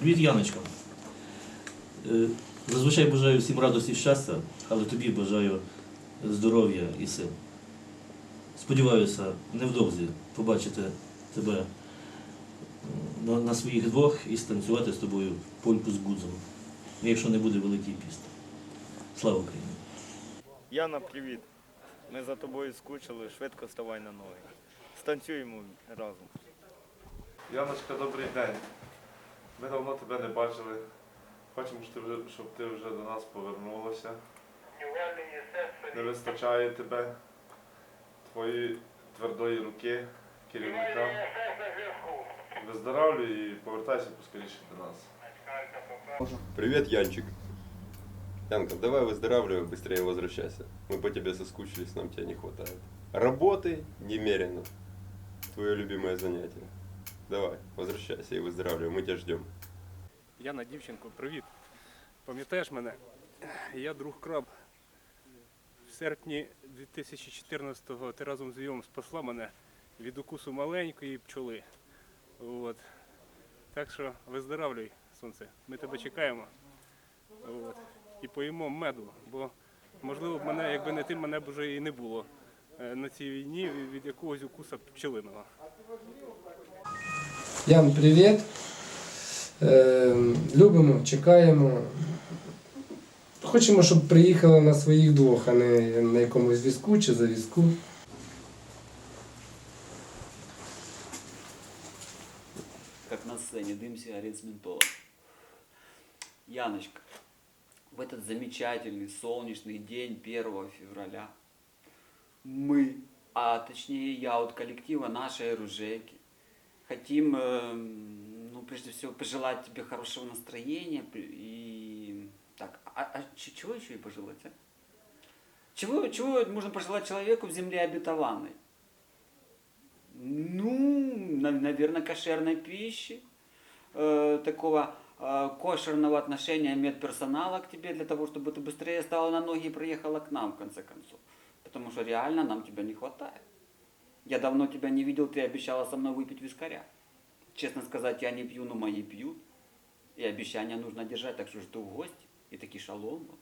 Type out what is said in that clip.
Привіт, Яночка. Е, Зазвичай бажаю всім радості і щастя, але тобі бажаю здоров'я і сил. Сподіваюся, невдовзі побачити тебе е, на, на своїх двох і станцювати з тобою польку з гудзом, якщо не буде великий піст. Слава Україні! Яна, привіт. Ми за тобою скучили, швидко ставай на ноги. Станцюємо разом. Яночка, добрий день. Ми давно тебе не бачили. Хочемо, щоб ти вже, щоб ти вже до нас повернулася. Не вистачає тебе, твої твердої руки, керівника. Виздоравлюй і повертайся поскоріше до нас. Привет, Янчик. Янка, давай выздоравливай, быстрее возвращайся. Мы по тебе соскучились, нам тебя не хватает. Работы немерено. Твое любимое занятие. Давай, возвращайся и выздоравливай, мы тебя ждем. Яна, дівчинко, привіт. Пам'ятаєш мене? Я друг краб. В серпні 2014-го ти разом з Йом спасла мене від укусу маленької пчоли. От. Так що виздоравлюй, сонце. Ми тебе чекаємо. От. І поїмо меду, бо можливо б мене, якби не ти, мене б вже і не було е, на цій війні від якогось укуса пчелиного. Ян, привіт. Е, любимо, чекаємо. Хочемо, щоб приїхала на своїх двох, а не на якомусь візку чи за візку. как на сцене, дым сигарет с ментолом. Яночка, в этот замечательный солнечный день 1 февраля мы, а точнее я от коллектива нашей оружейки, хотим, эм, ну, прежде всего, пожелать тебе хорошего настроения и... Так, а, а чего еще и пожелать, а? Чего, чего можно пожелать человеку в земле обетованной? Ну, наверное, кошерной пищи, э, такого э, кошерного отношения медперсонала к тебе, для того, чтобы ты быстрее стала на ноги и приехала к нам, в конце концов. Потому что реально нам тебя не хватает. Я давно тебя не видел, ты обещала со мной выпить вискаря. Честно сказать, я не пью, но мои пьют. И обещания нужно держать, так что жду в гости. И таки шалом.